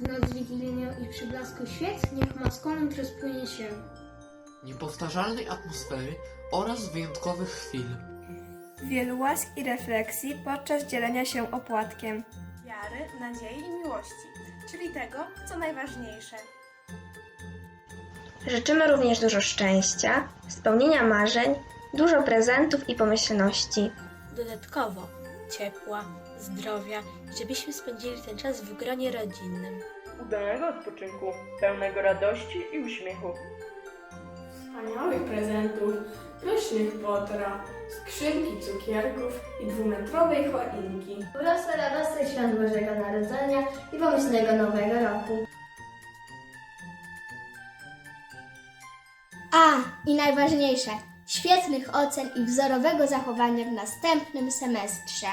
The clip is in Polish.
W noc wigilijną i przy blasku świec niech ma skąd rozpłynie się. niepowtarzalnej atmosfery oraz wyjątkowych chwil. Wielu łask i refleksji podczas dzielenia się opłatkiem. wiary, nadziei i miłości, czyli tego, co najważniejsze. Życzymy również dużo szczęścia, spełnienia marzeń, dużo prezentów i pomyślności. Dodatkowo ciepła, zdrowia, żebyśmy spędzili ten czas w gronie rodzinnym. udanego odpoczynku, pełnego radości i uśmiechu. Wspaniałych prezentów, pysznych potraw, skrzynki cukierków i dwumetrowej choinki. Urosłe radosne świąt Bożego Narodzenia i pomyślnego Nowego Roku. A, i najważniejsze, świetnych ocen i wzorowego zachowania w następnym semestrze.